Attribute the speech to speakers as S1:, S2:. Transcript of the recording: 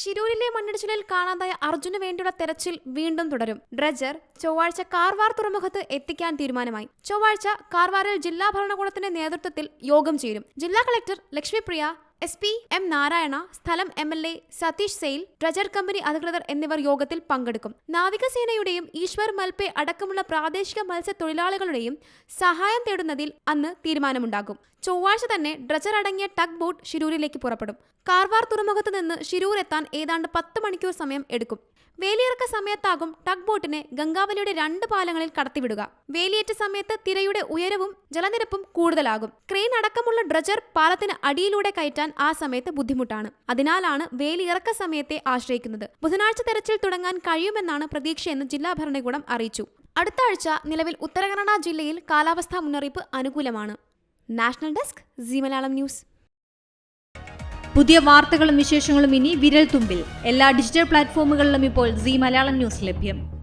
S1: ഷിരൂരിലെ മണ്ണിടിച്ചിലിൽ കാണാതായ അർജുന് വേണ്ടിയുള്ള തെരച്ചിൽ വീണ്ടും തുടരും. ഡ്രജർ ചൊവ്വാഴ്ച കാർവാർ തുറമുഖത്ത് എത്തിക്കാൻ തീരുമാനമായി. ചൊവ്വാഴ്ച കാർവാറിൽ ജില്ലാ ഭരണകൂടത്തിന്റെ നേതൃത്വത്തിൽ യോഗം ചേരും. ജില്ലാ collector Lakshmipriya S P M Narayana സ്ഥലം M L A Satheesh sail dredger company അധികൃതർ എന്നിവർ യോഗത്തിൽ പങ്കെടുക്കും. നാവികസേനയുടെയും ഈശ്വർ മൽപെ അടക്കമുള്ള പ്രാദേശിക മത്സ്യത്തൊഴിലാളികളുടെയും സഹായം തേടുന്നതിൽ അന്ന് തീരുമാനമുണ്ടാകും. ചൊവ്വാഴ്ച തന്നെ ഡ്രജർ അടങ്ങിയ ടഗ് ബോട്ട് ഷിരൂരിലേക്ക് പുറപ്പെടും. കാർവാർ തുറമുഖത്ത് നിന്ന് ഷിരൂർ എത്താൻ ഏതാണ്ട് പത്ത് മണിക്കൂർ സമയം എടുക്കും. വേലിയിറക്ക സമയത്താകും ടഗ് ബോട്ടിനെ ഗംഗാവലിയുടെ രണ്ട് പാലങ്ങളിൽ കടത്തിവിടുക. വേലിയേറ്റ സമയത്ത് തിരയുടെ ഉയരവും ജലനിരപ്പും കൂടുതലാകും. ക്രെയിൻ അടക്കമുള്ള ഡ്രജർ പാലത്തിന് അടിയിലൂടെ കയറ്റാൻ ആ സമയത്ത് ബുദ്ധിമുട്ടാണ്. അതിനാലാണ് ഇറക്ക സമയത്തെ ആശ്രയിക്കുന്നത്. ബുധനാഴ്ച തെരച്ചിൽ തുടങ്ങാൻ കഴിയുമെന്നാണ് പ്രതീക്ഷയെന്ന് ജില്ലാ ഭരണകൂടം അറിയിച്ചു. അടുത്ത ആഴ്ച നിലവിൽ ഉത്തരകന്നഡ ജില്ലയിൽ കാലാവസ്ഥാ മുന്നറിയിപ്പ് അനുകൂലമാണ്. National desk Zee Malayalam news.
S2: പുതിയ വാർത്തകളും വിശേഷങ്ങളും ഇനി വിരൽ തുമ്പിൽ. എല്ലാ ഡിജിറ്റൽ പ്ലാറ്റ്ഫോമുകളിലും ഇപ്പോൾ സി മലയാളം ന്യൂസ് ലഭ്യം.